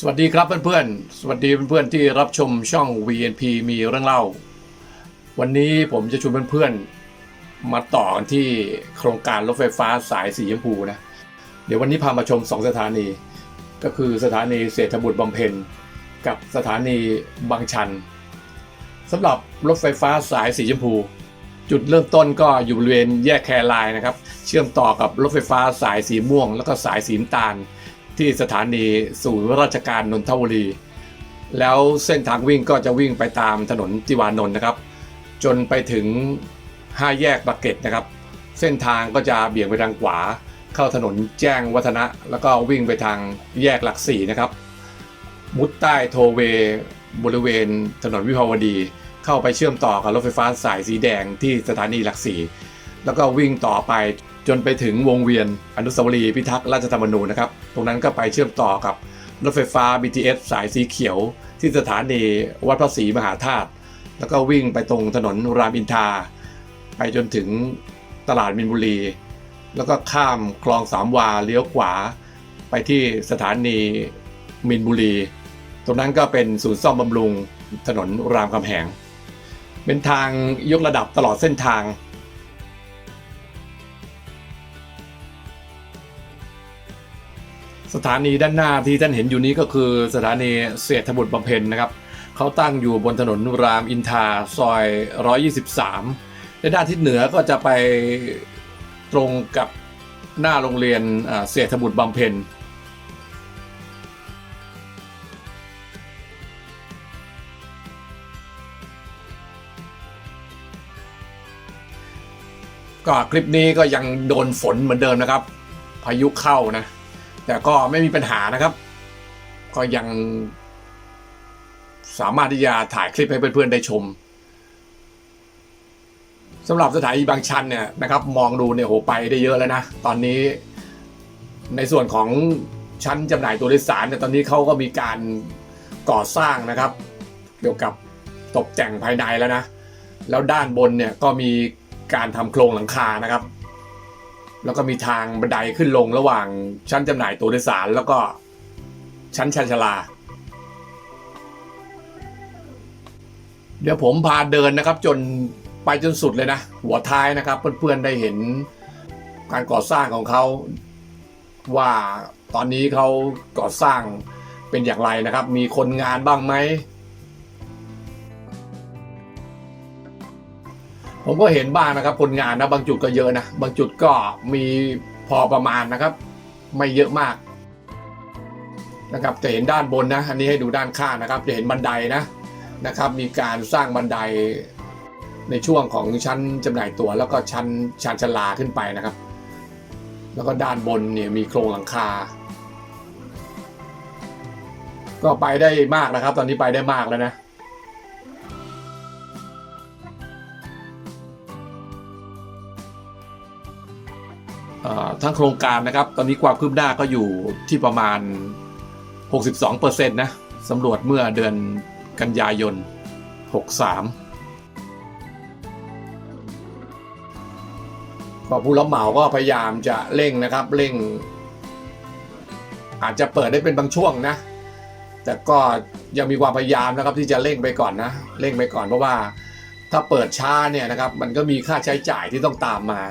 สวัสดีครับเพื่อนๆ สวัสดีเพื่อนๆที่รับชมช่อง VNP มีเรื่องเล่า วันนี้ผมจะชวนเพื่อนๆ มาต่อกันที่โครงการรถไฟฟ้าสายสีชมพูนะ เดี๋ยววันนี้พามาชม 2 สถานี ก็คือสถานีเศรษฐบุตรบำเพ็ญกับสถานีบางชันสำหรับรถไฟฟ้าสายสีชมพู จุดเริ่มต้นก็อยู่บริเวณแยกแครายนะครับ เชื่อมต่อกับรถไฟฟ้าสายสีม่วง แล้วก็สายสีน้ำตาล ที่สถานีศูนย์ราชการนนทบุรี แล้วเส้นทางวิ่งก็จะวิ่งไปตามถนนติวานนท์นะครับ จนไปถึง 5 แยกปากเกร็ดนะครับ เส้นทางก็จะเบี่ยงไปทางขวา เข้าถนนแจ้งวัฒนะ แล้วก็วิ่งไปทางแยกหลักสี่นะครับ มุดใต้โทเวบริเวณถนนวิภาวดี เข้าไปเชื่อมต่อกับรถไฟฟ้าสายสีแดงที่สถานีหลักสี่ แล้วก็วิ่งต่อไปจนไปถึงวงเวียนอนุสาวรีย์พิทักษ์ราชธรรมนูญนะครับ ตรงนั้นก็ไปเชื่อมต่อกับรถไฟฟ้า BTS สายสีเขียว ที่สถานีวัดพระศรีมหาธาตุ แล้วก็วิ่งไปตรงถนนรามอินทราไปจนถึงตลาดมินบุรี แล้วก็ข้ามคลองสามวาเลี้ยวขวา ไปที่สถานีมินบุรี ตรงนั้นก็เป็นศูนย์ซ่อมบำรุงถนนรามคำแหง เป็นทางยกระดับตลอดเส้นทาง ถานีด้านหน้าที่ท่านเห็นอยู่นี้ก็คือสถานีเศรษฐบุตรบำเพ็ญนะครับเขาตั้งอยู่บนถนนรามอินทราซอย 123ในด้านทิศเหนือก็จะไปตรงกับหน้าโรงเรียนเศรษฐบุตรบำเพ็ญก็คลิปนี้ก็ยังโดนฝนเหมือนเดิมนะครับ พายุเข้านะ แต่ก็ไม่มีปัญหานะครับ ก็ยัง สามารถที่จะถ่ายคลิปให้เพื่อนๆได้ชมสำหรับสถานีบางชันเนี่ยนะครับ มองดูเนี่ยโหไปได้เยอะแล้วนะ ตอนนี้ในส่วนของชั้นจำหน่ายตัวโดยสารเนี่ยตอนนี้เขาก็มีการก่อสร้างนะครับ เกี่ยวกับตกแต่งภายในแล้วนะ แล้วด้านบนเนี่ยก็มีการทำโครงหลังคานะครับ แล้วก็มีทางบันไดขึ้นลงระหว่างชั้นจำหน่ายตัวโดยสารแล้วก็ชั้นชานชลา เดี๋ยวผมพาเดินนะครับ จนไปจนสุดเลยนะ หัวท้ายนะครับ เพื่อนๆได้เห็นการก่อสร้างของเขาว่าตอนนี้เขาก่อสร้างเป็นอย่างไรนะครับ มีคนงานบ้างไหม ผมก็เห็นบ้างนะครับคนงานนะบางจุดก็เยอะนะ บางจุดก็มีพอประมาณนะครับ ไม่เยอะมากนะครับจะเห็นด้านบนนะอันนี้ให้ดูด้านข้างนะครับ จะเห็นบันไดนะนะครับ มีการสร้างบันไดในช่วงของชั้นจำหน่ายตั๋วแล้วก็ชั้นชานชลาขึ้นไปนะครับ แล้วก็ด้านบนเนี่ยมีโครงหลังคา ก็ไปได้มากนะครับ ตอนนี้ไปได้มากแล้วนะ ทั้งโครงการนะครับ ตอนนี้ความคืบหน้าก็อยู่ที่ประมาณ 62%นะสำรวจเมื่อเดือนกันยายน 63ก็ผู้รับเหมาก็พยายามจะเร่งนะครับเร่ง อาจจะเปิดได้เป็นบางช่วงนะ แต่ก็ยังมีความพยายามนะครับที่จะเร่งไปก่อนนะเร่งไปก่อนเพราะว่าถ้าเปิดช้าเนี่ยนะครับ มันก็มีค่าใช้จ่ายที่ต้องตามมา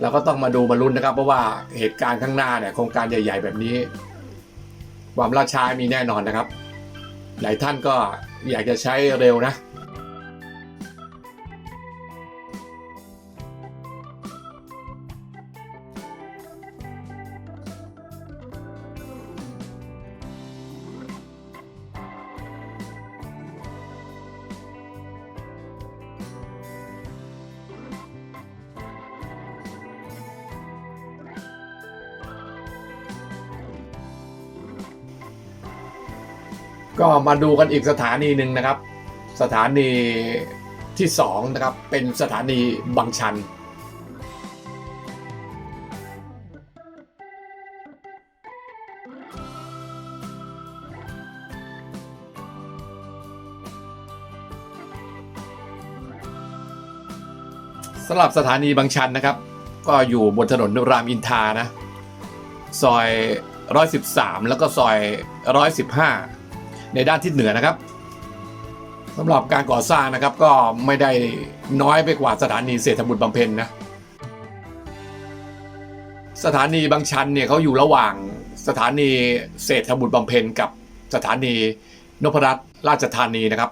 เราก็ต้องมาดูมาลุ้นนะครับ เพราะว่าเหตุการณ์ข้างหน้าเนี่ยโครงการใหญ่ ๆ แบบนี้ ความล่าช้ามีแน่นอนนะครับ หลายท่านก็อยากจะใช้เร็วนะ ก็มาดูกันอีกสถานีหนึ่งนะครับ สถานีที่สองนะครับเป็นสถานีบางชันสำหรับสถานีบางชันนะครับ ก็อยู่บนถนนรามอินทานะ ซอย 113 แล้วก็ซอย 115 ในด้านทิศเหนือนะครับสำหรับการก่อสร้างนะครับก็ไม่ได้น้อยไปกว่าสถานีเศรษฐบุตรบำเพ็ญนะสถานีบางชันเนี่ยเขาอยู่ระหว่างสถานีเศรษฐบุตรบำเพ็ญกับสถานีนพรัตน์ราชธานีนะครับ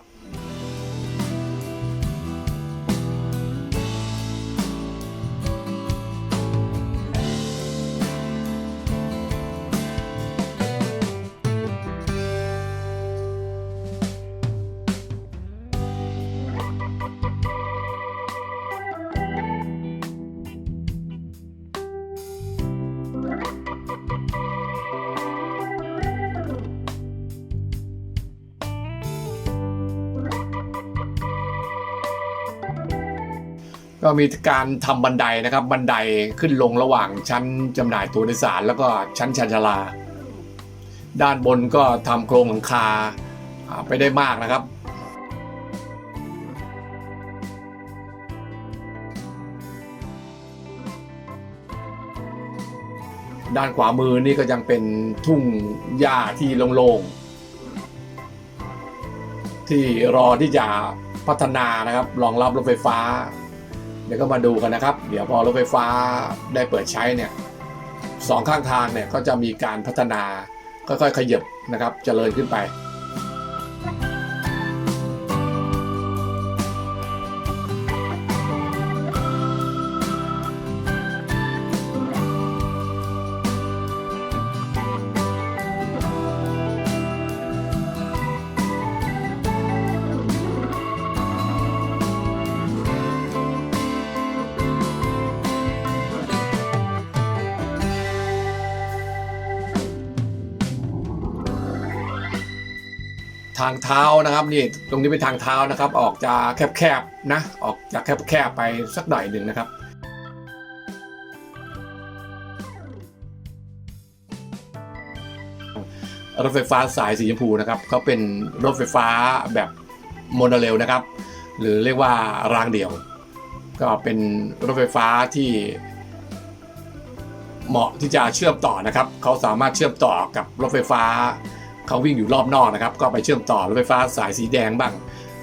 ก็มีการทำบันไดนะครับบันไดขึ้นลงระหว่างชั้นจำหน่ายตัวโดยสาร แล้วก็ชั้นชันชาลา ด้านบนก็ทำโครงหลังคาไปได้มากนะครับ ด้านขวามือนี่ก็ยังเป็นทุ่งหญ้าที่โล่งๆที่รอที่จะพัฒนานะครับรองรับรถไฟฟ้า เดี๋ยวก็มาดูกันนะครับ เดี๋ยวพอรถไฟฟ้าได้เปิดใช้เนี่ยสองข้างทางเนี่ยก็จะมีการพัฒนาค่อยๆขยับนะครับเจริญขึ้นไป ทางเท้านะครับนี่ตรงนี้เป็นทางเท้านะครับ ออกจะแคบๆนะ ออกจากแคบๆไปสักหน่อยหนึ่งนะครับรถไฟฟ้าสายสีชมพูนะครับเขาเป็นรถไฟฟ้าแบบโมโนเรลนะครับ หรือเรียกว่ารางเดี่ยว ก็เป็นรถไฟฟ้าที่เหมาะที่จะเชื่อมต่อนะครับเขาสามารถเชื่อมต่อกับรถไฟฟ้า เขาวิ่งอยู่รอบนอกนะครับ ก็ไปเชื่อมต่อรถไฟฟ้าสายสีแดงบ้าง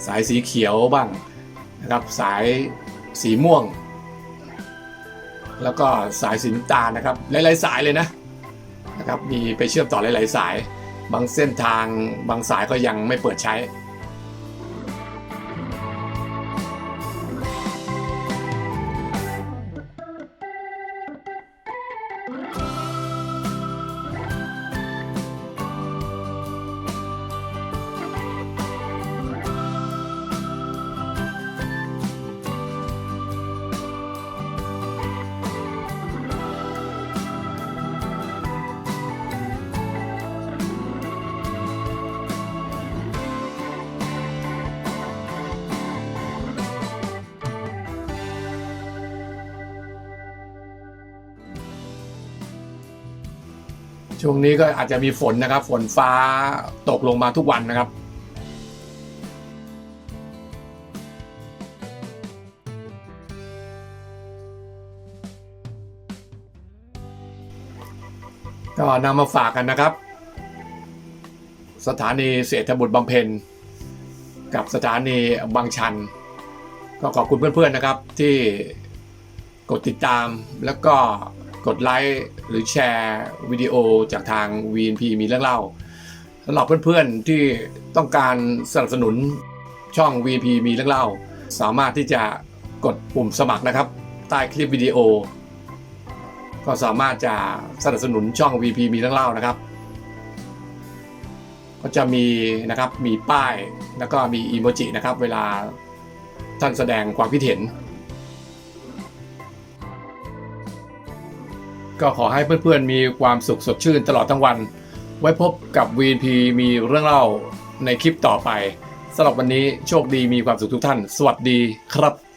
สายสีเขียวบ้างนะครับ สายสีม่วง แล้วก็สายสีน้ำตาลนะครับ หลายๆสายเลยนะนะครับ มีไปเชื่อมต่อหลาย ๆ สาย บางเส้นทางบางสายก็ยังไม่เปิดใช้ ช่วงนี้ก็อาจจะมีฝนนะครับ ฝนฟ้าตกลงมาทุกวันนะครับ ก็นำมาฝากกันนะครับ สถานีเศรษฐบุตรบำเพ็ญ กับสถานีบางชัน ก็ขอบคุณเพื่อนๆนะครับที่กดติดตามแล้วก็ กดไลค์หรือแชร์วิดีโอจากทาง VNP มีเรื่องเล่าสำหรับเพื่อนๆที่ต้องการสนับสนุนช่อง VNP มีเรื่องเล่า สามารถที่จะกดปุ่มสมัครนะครับ ใต้คลิปวิดีโอ ก็สามารถจะสนับสนุนช่อง VP มีเรื่องเล่านะครับ ก็จะมีนะครับมีป้ายแล้วก็มีอีโมจินะครับ เวลาท่านแสดงความคิดเห็น ก็ขอให้เพื่อนๆมีความสุขสดชื่นตลอดทั้งวัน ไว้พบกับ VNP มีเรื่องเล่าในคลิปต่อไปสำหรับวันนี้โชคดีมีความสุขทุกท่าน สวัสดีครับ